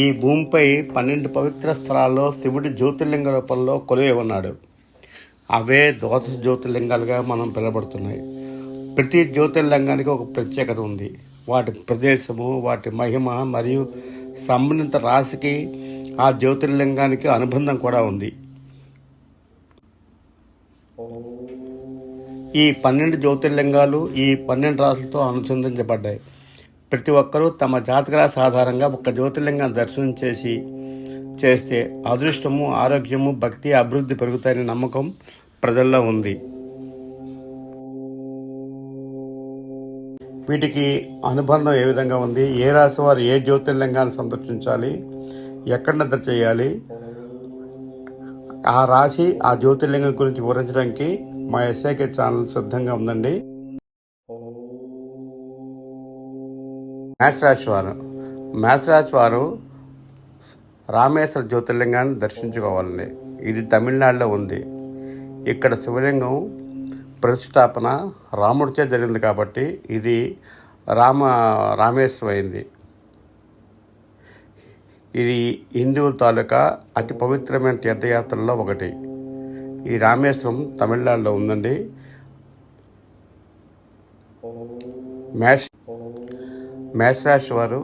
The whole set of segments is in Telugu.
ఈ భూమిపై పన్నెండు పవిత్ర స్థలాల్లో శివుడి జ్యోతిర్లింగ రూపంలో కొలువై ఉన్నాడు అవే ద్వాదశ జ్యోతిర్లింగాలుగా మనం పిలబడుతున్నాయి ప్రతి జ్యోతిర్లింగానికి ఒక ప్రత్యేకత ఉంది. వాటి ప్రదేశము వాటి మహిమ మరియు సంబంధిత రాశికి ఆ జ్యోతిర్లింగానికి అనుబంధం కూడా ఉంది. ఈ పన్నెండు జ్యోతిర్లింగాలు ఈ పన్నెండు రాసులతో అనుసంధించబడ్డాయి ప్రతి ఒక్కరూ తమ జాతక రాశి ఆధారంగా ఒక జ్యోతిర్లింగాన్ని దర్శనం చేసి చేస్తే అదృష్టము ఆరోగ్యము భక్తి అభివృద్ధి పెరుగుతాయనే నమ్మకం ప్రజల్లో ఉంది. వీటికి అనుబంధం ఏ విధంగా ఉంది? ఏ రాశి వారు ఏ జ్యోతిర్లింగాన్ని సందర్శించాలి? ఎక్కడ నిద్ర చేయాలి? ఆ రాశి ఆ జ్యోతిర్లింగం గురించి వివరించడానికి మా ఎస్ఐకే ఛానల్ సిద్ధంగా ఉందండి. మేష రాశి వారు మేష రాశి వారు రామేశ్వర జ్యోతిర్లింగాన్ని దర్శించుకోవాలండి. ఇది తమిళనాడులో ఉంది. ఇక్కడ శివలింగం ప్రతిష్టాపన రాముడిచే జరిగింది కాబట్టి ఇది రామ రామేశ్వరం అయింది. ఇది హిందువుల తాలూకా అతి పవిత్రమైన తీర్థయాత్రల్లో ఒకటి. ఈ రామేశ్వరం తమిళనాడులో ఉందండి. మేష్ మేషరాశి వారు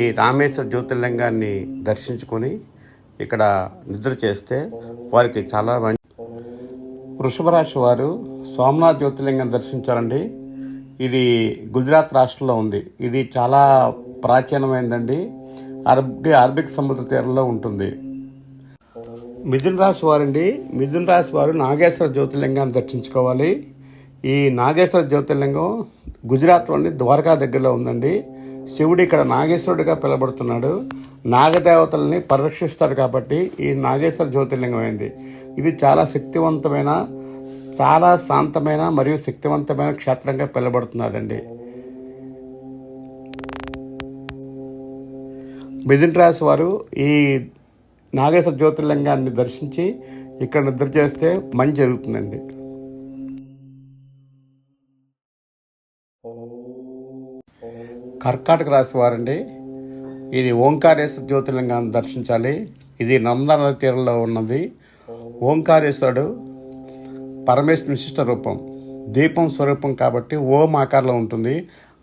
ఈ రామేశ్వర జ్యోతిర్లింగాన్ని దర్శించుకొని ఇక్కడ నిద్ర చేస్తే వారికి చాలా మంచి వృషభ రాశి వారు సోమనాథ్ జ్యోతిర్లింగం దర్శించారండి ఇది గుజరాత్ రాష్ట్రంలో ఉంది. ఇది చాలా ప్రాచీనమైందండి. అరబ్ అరబిక్ సముద్ర తీరంలో ఉంటుంది. మిథున రాశి వారండి. మిథున రాశి వారు నాగేశ్వర జ్యోతిర్లింగాన్ని దర్శించుకోవాలి. ఈ నాగేశ్వర జ్యోతిర్లింగం గుజరాత్లోని ద్వారకా దగ్గరలో ఉందండి. శివుడు ఇక్కడ నాగేశ్వరుడిగా పిలబడుతున్నాడు నాగదేవతల్ని పరిరక్షిస్తాడు కాబట్టి ఈ నాగేశ్వర జ్యోతిర్లింగం అయింది. ఇది చాలా శక్తివంతమైన చాలా శాంతమైన మరియు శక్తివంతమైన క్షేత్రంగా పిలబడుతున్నదండి మిథున రాశి వారు ఈ నాగేశ్వర జ్యోతిర్లింగాన్ని దర్శించి ఇక్కడ నిద్ర చేస్తే మంచి జరుగుతుందండి. కర్కాటక రాశి వారండి ఇది ఓంకారేశ్వర జ్యోతిర్లింగాన్ని దర్శించాలి. ఇది నందన తీరంలో ఉన్నది. ఓంకారేశ్వరుడు పరమేశ్వర విశిష్ట రూపం దీపం స్వరూపం కాబట్టి ఓం ఆకారంలో ఉంటుంది.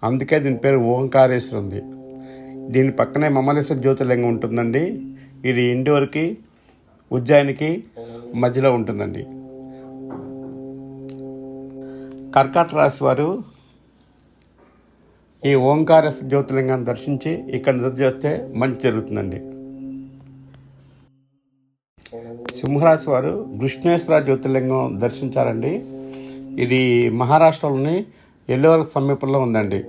అందుకే దీని పేరు ఓంకారేశ్వరుంది. దీని పక్కనే మమలేశ్వర జ్యోతిర్లింగం ఉంటుందండి. ఇది ఇండోర్కి ఉజ్జాయినికి మధ్యలో ఉంటుందండి. కర్కట రాశి వారు ఈ ఓంకార జ్యోతిర్లింగాన్ని దర్శించి ఇక్కడ నిద్ర చేస్తే మంచి జరుగుతుందండి. సింహరాశి వారు కృష్ణేశ్వర జ్యోతిర్లింగం దర్శించారండి. ఇది మహారాష్ట్రలోని ఎల్లోర సమీపంలో ఉందండి.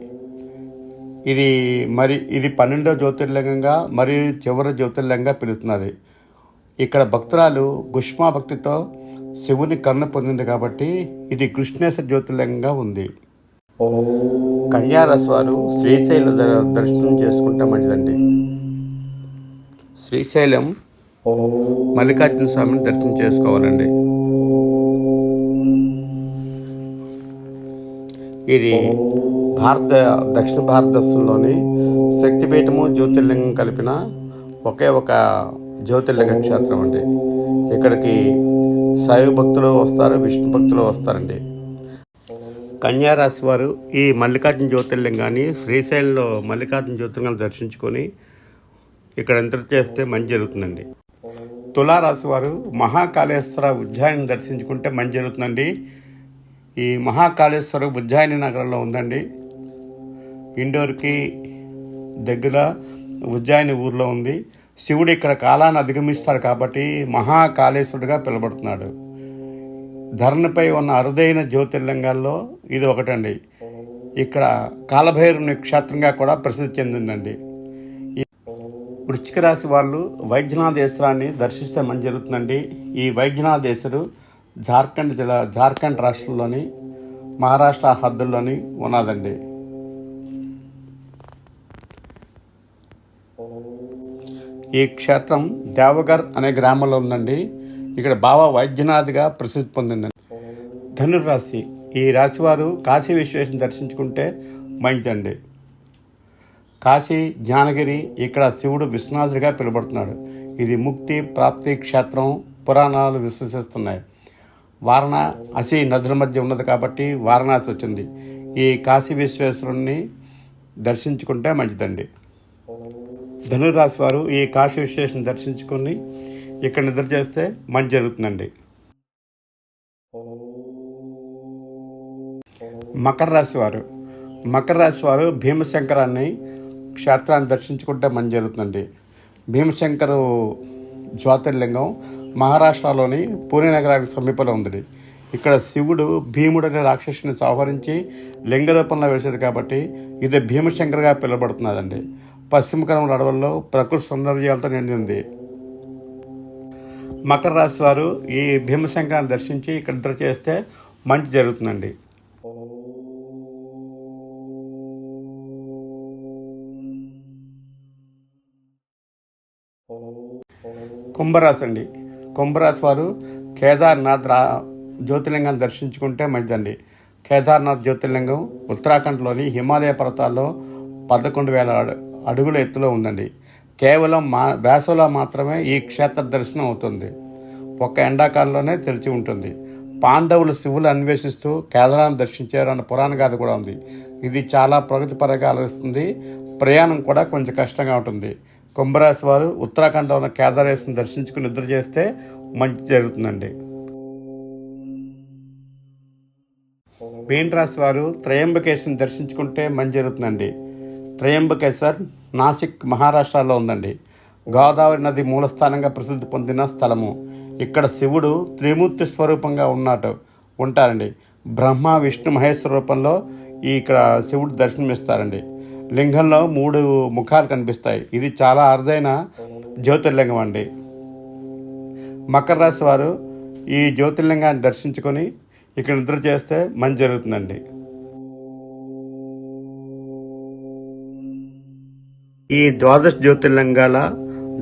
ఇది మరి ఇది పన్నెండో జ్యోతిర్లింగంగా మరియు చివరి జ్యోతిర్లింగంగా పిలుస్తున్నది. ఇక్కడ భక్తురాలు గుష్మా భక్తితో శివుని కర్ణ పొందింది కాబట్టి ఇది కృష్ణేశ్వర జ్యోతిర్లింగంగా ఉంది. కన్యారాశి శ్రీశైలం దర్శనం చేసుకుంటే మంచిదండి. శ్రీశైలం మల్లికార్జున స్వామిని దర్శనం చేసుకోవాలండి. ఇది భారత దక్షిణ భారతదేశంలోని శక్తిపీఠము జ్యోతిర్లింగం కలిపిన ఒకే ఒక జ్యోతిర్లింగ క్షేత్రం అండి. ఇక్కడికి శైవ భక్తులు వస్తారు విష్ణు భక్తులు వస్తారండి. కన్యారాశి వారు ఈ మల్లికార్జున జ్యోతిర్లింగాన్ని శ్రీశైలంలో మల్లికార్జున జ్యోతిర్లింగాన్ని దర్శించుకొని ఇక్కడ ఎంటర్ చేస్తే మంచి జరుగుతుందండి. తులారాశి వారు మహాకాళేశ్వర ఉజ్జాయిని దర్శించుకుంటే మంచి జరుగుతుందండి. ఈ మహాకాళేశ్వర ఉజ్జాయిని నగరంలో ఉందండి. ఇండోర్కి దగ్గర ఉజ్జాయిని ఊర్లో ఉంది. శివుడు ఇక్కడ కాలాన్ని అధిగమిస్తాడు కాబట్టి మహాకాళేశ్వరుడిగా పిలబడుతున్నాడు ధరణిపై ఉన్న అరుదైన జ్యోతిర్లింగాల్లో ఇది ఒకటండి. ఇక్కడ కాలభైరుని క్షేత్రంగా కూడా ప్రసిద్ధి చెందిందండి. వృచ్చిక రాశి వాళ్ళు వైద్యనాథేశ్వరాన్ని దర్శిస్తే మంచి జరుగుతుందండి. ఈ వైద్యనాథేశ్వరు జార్ఖండ్ జిల్లా జార్ఖండ్ రాష్ట్రంలోని మహారాష్ట్ర హద్దుల్లోని ఉన్నదండి ఈ క్షేత్రం దేవగర్ అనే గ్రామంలో ఉందండి. ఇక్కడ బాబా వైద్యనాథ్గా ప్రసిద్ధి పొందిందండి. ధనురాశి ఈ రాశివారు కాశీ విశ్వేశ్వరం దర్శించుకుంటే మంచిదండి. కాశీ జ్ఞానగిరి ఇక్కడ శివుడు విశ్వనాథుడిగా పిలువబడుతున్నాడు. ఇది ముక్తి ప్రాప్తి క్షేత్రం పురాణాలు విశ్వసిస్తున్నాయి. వారణ అసి నదుల మధ్య ఉన్నది కాబట్టి వారణాసి వచ్చింది. ఈ కాశీ విశ్వేశ్వరుణ్ణి దర్శించుకుంటే మంచిదండి. ధనురాశి వారు ఈ కాశీ విశేషం దర్శించుకొని ఇక్కడ నిద్ర చేస్తే మంచి జరుగుతుందండి. మకర రాశి వారు మకర రాశి వారు భీమశంకరాన్ని క్షేత్రాన్ని దర్శించుకుంటే మంచి జరుగుతుందండి. భీమశంకరు జ్యోతిర్లింగం మహారాష్ట్రలోని పూణే నగరానికి సమీపంలో ఉంది ఇక్కడ శివుడు భీముడు అనే రాక్షసుని సంహరించి లింగ రూపంలో వేశాడు కాబట్టి ఇది భీమశంకర్గా పిలువబడుతున్నదండి. పశ్చిమ కనుమల అడవుల్లో ప్రకృతి సౌందర్యాలతో నిండింది. మకర రాశి వారు ఈ భీమశంకరాన్ని దర్శించి ఇక్కడ నిద్ర చేస్తే మంచి జరుగుతుందండి. కుంభరాశి అండి. కుంభరాశి వారు కేదార్నాథ్ రా జ్యోతిర్లింగాన్ని దర్శించుకుంటే మంచిదండి. కేదార్నాథ్ జ్యోతిర్లింగం ఉత్తరాఖండ్లోని హిమాలయ పర్వతాల్లో పదకొండు వేల అడుగుల ఎత్తులో ఉందండి. కేవలం మా వేసవిలో మాత్రమే ఈ క్షేత్ర దర్శనం అవుతుంది. ఒక్క ఎండాకాలంలోనే తెరిచి ఉంటుంది. పాండవులు శివులు అన్వేషిస్తూ కేదారాన్ని దర్శించారు అన్న పురాణ గాథ కూడా ఉంది. ఇది చాలా ప్రగతిపరంగా ఆలోచిస్తుంది ప్రయాణం కూడా కొంచెం కష్టంగా ఉంటుంది. కుంభరాశి వారు ఉత్తరాఖండ్లో ఉన్న కేదారేశ్వరిని దర్శించుకుని నిద్ర చేస్తే మంచి జరుగుతుందండి. మీన రాశి వారు త్రయంబకేశ్వరిని దర్శించుకుంటే మంచి జరుగుతుందండి. త్రయంబకేశ్వర్ నాసిక్ మహారాష్ట్రలో ఉందండి. గోదావరి నది మూలస్థానంగా ప్రసిద్ధి పొందిన స్థలము. ఇక్కడ శివుడు త్రిమూర్తి స్వరూపంగా ఉన్నట్టు ఉంటారండి. బ్రహ్మ విష్ణు మహేశ్వర రూపంలో ఈ ఇక్కడ శివుడు దర్శనమిస్తారండి. లింగంలో మూడు ముఖాలు కనిపిస్తాయి. ఇది చాలా అరుదైన జ్యోతిర్లింగం అండి. మకర రాశి వారు ఈ జ్యోతిర్లింగాన్ని దర్శించుకొని ఇక్కడ నిద్ర చేస్తే మంచి జరుగుతుందండి. ఈ ద్వాదశ జ్యోతిర్లింగాల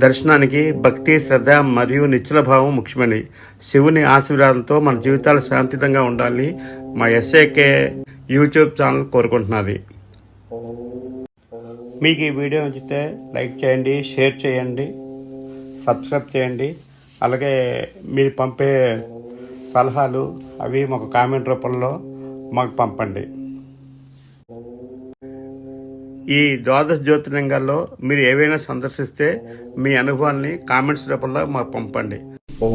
దర్శనానికి భక్తి శ్రద్ధ మరియు నిశ్చల భావం ముఖ్యమైనవి. శివుని ఆశీర్వాదంతో మన జీవితాలు శాంతితంగా ఉండాలని మా ఎస్ఏకే యూట్యూబ్ ఛానల్ కోరుకుంటున్నది. మీకు ఈ వీడియో నచ్చితే లైక్ చేయండి షేర్ చేయండి సబ్స్క్రైబ్ చేయండి. అలాగే మీరు పంపే సలహాలు అవి మాకు కామెంట్ రూపంలో మాకు పంపండి. ఈ ద్వాదశ జ్యోతిర్లింగాల్లో మీరు ఏవైనా సందర్శిస్తే మీ అనుభవాన్ని కామెంట్స్ రూపంలో మాకు పంపండి. ఓ